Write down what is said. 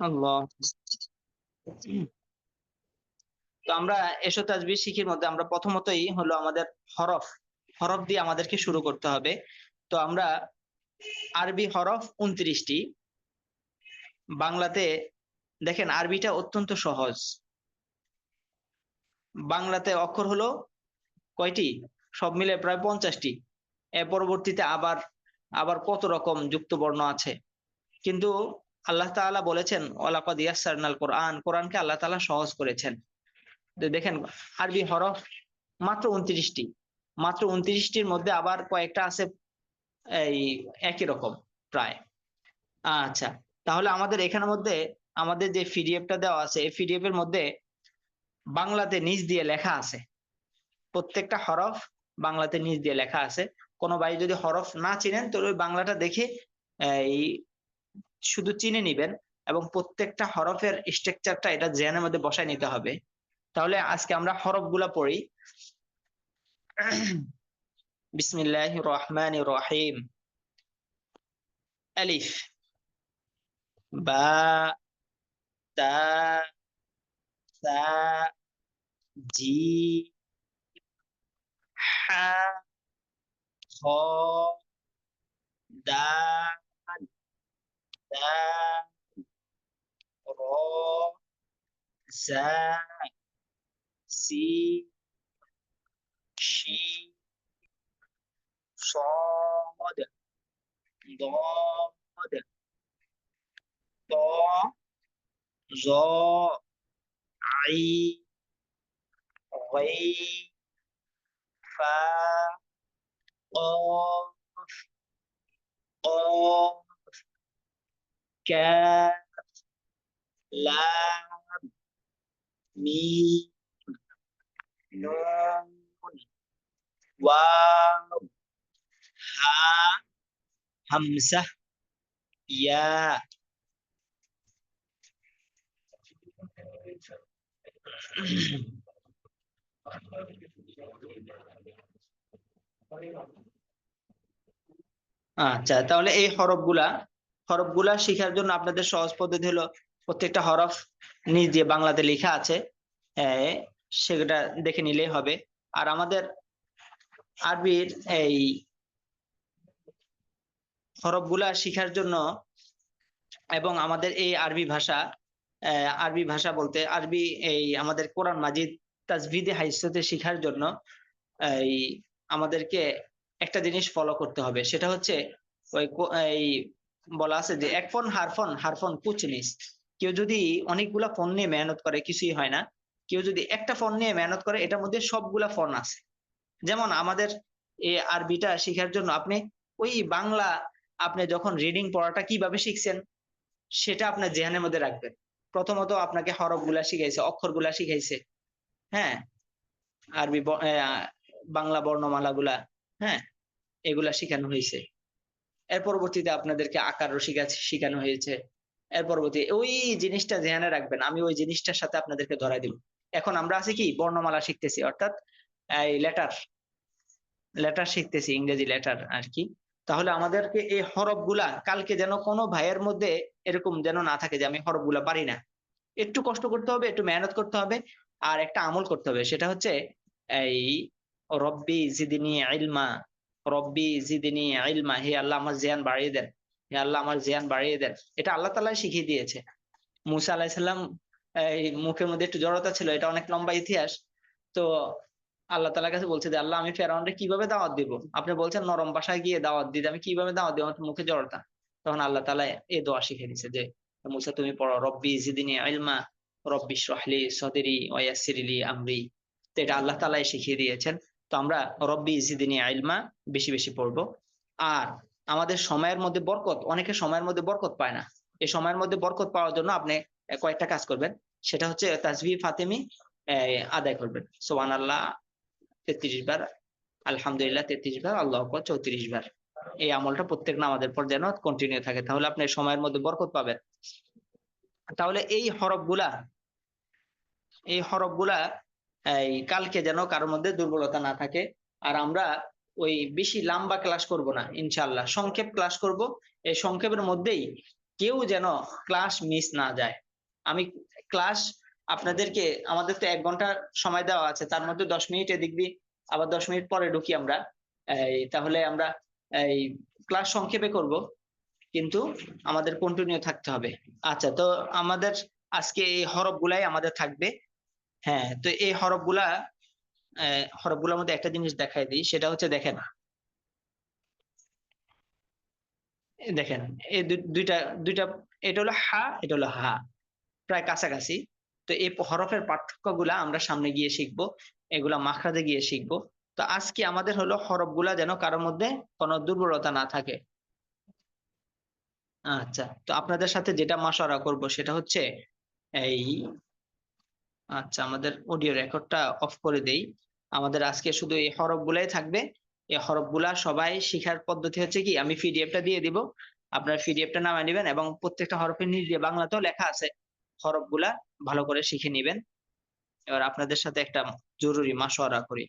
আল্লাহ। তো আমরা এসো তাজবি শিখির মধ্যে আমরা প্রথমতই হলো আমাদের হরফ হরফ দিয়ে আমাদেরকে শুরু করতে হবে। তো আমরা আরবি হরফ উনত্রিশটি। বাংলাতে দেখেন, আরবিটা অত্যন্ত সহজ। বাংলাতে অক্ষর হলো কয়টি? সব মিলে প্রায় পঞ্চাশটি। এর পরবর্তীতে আবার আবার কত রকম যুক্ত বর্ণ আছে। কিন্তু আল্লাহ তাআলা বলেছেন, ওয়ালাকাদ ইয়াসসারনাল কোরআন, কোরআনকে আল্লাহ তাআলা সহজ করেছেন। দেখেন, আরবি হরফ মাত্র উনত্রিশটি। মাত্র উনত্রিশটির মধ্যে আবার কয়েকটা আছে এই একই রকম প্রায়। আচ্ছা তাহলে আমাদের এখানের মধ্যে আমাদের যে পিডিএফটা দেওয়া আছে, এই পিডিএফ এর মধ্যে বাংলাতে নিচ দিয়ে লেখা আছে। প্রত্যেকটা হরফ বাংলাতে নিচ দিয়ে লেখা আছে। কোনো ভাই যদি হরফ না চিনেন তো ওই বাংলাটা দেখে, এই শুধু চিনে নিবেন এবং প্রত্যেকটা হরফের স্ট্রাকচারটা এটা জেনের মধ্যে বসায় নিতে হবে। তাহলে আজকে আমরা হরফগুলা পড়ি। বিসমিল্লাহ রহমান রহিম। আলিফ। বা তা সা, জি, হা, খ দাল سا رو سا سي شي صاد ضاد طا ظا عي غي فا قاف قاف ka la mi nun. Wa ha hamzah. Ya. Ah, jatah oleh eh huruf gula. হরফগুলা শেখার জন্য আপনাদের সহজ পদ্ধতি হলো প্রত্যেকটা হরফ নিজ দিয়ে বাংলাতে লেখা আছে। সেটা দেখে নিলেই হবে। আর আমাদের আরবির এই হরফগুলা শিখার জন্য এবং আমাদের এই আরবি ভাষা আরবি ভাষা বলতে আরবি এই আমাদের কোরআন মাজিদ তাজভিদে হাইসতে শিখার জন্য এই আমাদেরকে একটা জিনিস ফলো করতে হবে। সেটা হচ্ছে ওই এই বলা আছে যে এক ফোন, হার হারফোন হারফোন কুচনিস কেউ যদি অনেকগুলা ফোন নিয়ে মেহনত করে, কিছুই হয় না। কেউ যদি একটা ফোন নিয়ে মেহনত করে, এটার মধ্যে সবগুলা ফোন আছে। যেমন আমাদের এই আরবিটা শেখার জন্য আপনি ওই বাংলা আপনি যখন রিডিং পড়াটা কীভাবে শিখছেন, সেটা আপনার জেহানের মধ্যে রাখবেন। প্রথমত আপনাকে হরফগুলা শিখাইছে, অক্ষরগুলা শিখাইছে। হ্যাঁ? আরবি বাংলা বর্ণমালাগুলা হ্যাঁ? এগুলা শিখানো হয়েছে এর পরবর্তীতে আপনাদেরকে আকার শিখাচ্ছে শেখানো হয়েছে। এর পরবর্তী ওই জিনিসটা ধ্যানে রাখবেন, আমি ওই জিনিসটার সাথে আপনাদেরকে ধরাই দিব। এখন আমরা আছি কি? বর্ণমালা শিখতেছি, অর্থাৎ এই লেটার লেটার শিখতেছি, ইংরেজি লেটার আর কি। তাহলে আমাদেরকে এই হরফগুলা কালকে যেন কোনো ভাইয়ের মধ্যে এরকম যেন না থাকে যে আমি হরফগুলা পারি না। একটু কষ্ট করতে হবে, একটু মেহনত করতে হবে, আর একটা আমল করতে হবে। সেটা হচ্ছে এই, রব্বি জিদিনী ইলমা রব্বি জিদিনী ইলমা, হে আল্লাহ আমার জিয়ান বাড়িয়ে দেন, হে আল্লাহ আমার জিয়ান বাড়িয়ে দেন। এটা আল্লাহ তালা শিখিয়ে দিয়েছে। মুসা আলাহিসাল্লাম এই মুখের মধ্যে একটু জড়তা ছিল, এটা অনেক লম্বা ইতিহাস। তো আল্লাহ তালার কাছে বলছে যে, আল্লাহ আমি ফেরাউনকে কীভাবে দাওয়াত দিব? আপনি বলছেন নরম বাসায় গিয়ে দাওয়াত দিতে, আমি কীভাবে দাওয়াত দিব? আমার মুখে জড়তা। তখন আল্লাহ তালা এই দোয়া শিখে দিছে যে, মুসা তুমি পড়ো, রব্বি জিদিনী ইলমা, রব্বি সহলি সদেরি ওয়াসিরিলি আমরি। তো এটা আল্লাহ তালাই শিখিয়ে দিয়েছেন। তো আমরা রব্বি জিদিনী ইলমা বেশি বেশি পড়ব। আর আমাদের সময়ের মধ্যে বরকত, অনেকে সময়ের মধ্যে বরকত পায় না। এই সময়ের মধ্যে বরকত পাওয়ার জন্য আপনি কয়েকটা কাজ করবেন। সেটা হচ্ছে তাজবি, ফাতেমি আদায় করবেন। সোহান আল্লাহ তেত্রিশ বার, আলহামদুলিল্লাহ, তেত্রিশ বার, আল্লাহ চৌত্রিশ বার। এই আমলটা প্রত্যেক নামাজের পর যেন কন্টিনিউ থাকে। তাহলে আপনি সময়ের মধ্যে বরকত পাবেন। তাহলে এই হরফগুলা, এই হরফ এই কালকে যেন কারোর মধ্যে দুর্বলতা না থাকে। আর আমরা ওই বেশি লম্বা ক্লাস করব না ইনশাল্লাহ সংক্ষেপ ক্লাস করব। এই সংক্ষেপের মধ্যেই কেউ যেন ক্লাস মিস না যায়। আমি ক্লাস আপনাদেরকে, আমাদের তো এক ঘণ্টা সময় দেওয়া আছে, তার মধ্যে দশ মিনিট এদিক দিয়ে, আবার দশ মিনিট পরে ঢুকি আমরা। এই তাহলে আমরা এই ক্লাস সংক্ষেপে করব, কিন্তু আমাদের কন্টিনিউ থাকতে হবে। আচ্ছা তো আমাদের আজকে এই হরফগুলাই আমাদের থাকবে। হ্যাঁ তো এই হরফগুলা হরফগুলোর মধ্যে একটা জিনিস দেখাই দিই, সেটা হচ্ছে দেখেন। দেখেন, এই দুইটা দুইটা, এটা হলো হা, এটা হলো হা, প্রায় কাছাকাছি। তো এই হরফের পার্থক্যগুলা আমরা সামনে গিয়ে শিখব, এগুলা মাখরাজে গিয়ে শিখব। তো আজকে আমাদের হলো হরফগুলা যেন কারোর মধ্যে কোনো দুর্বলতা না থাকে। আচ্ছা তো আপনাদের সাথে যেটা মাশারা করব সেটা হচ্ছে এই আচ্ছা আমাদের অডিও রেকর্ডটা অফ করে দেই। আমাদের আজকে শুধু এই হরফগুলাই থাকবে। এই হরফগুলা সবাই শিখার পদ্ধতি হচ্ছে কি, আমি পিডিএফটা দিয়ে দিব। আপনার পিডিএফটা নামায় নেবেন এবং প্রত্যেকটা হরফের নিচ দিয়ে বাংলাতেও লেখা আছে। হরফগুলা ভালো করে শিখে নেবেন। এবার আপনাদের সাথে একটা জরুরি মাসোয়ারা করি।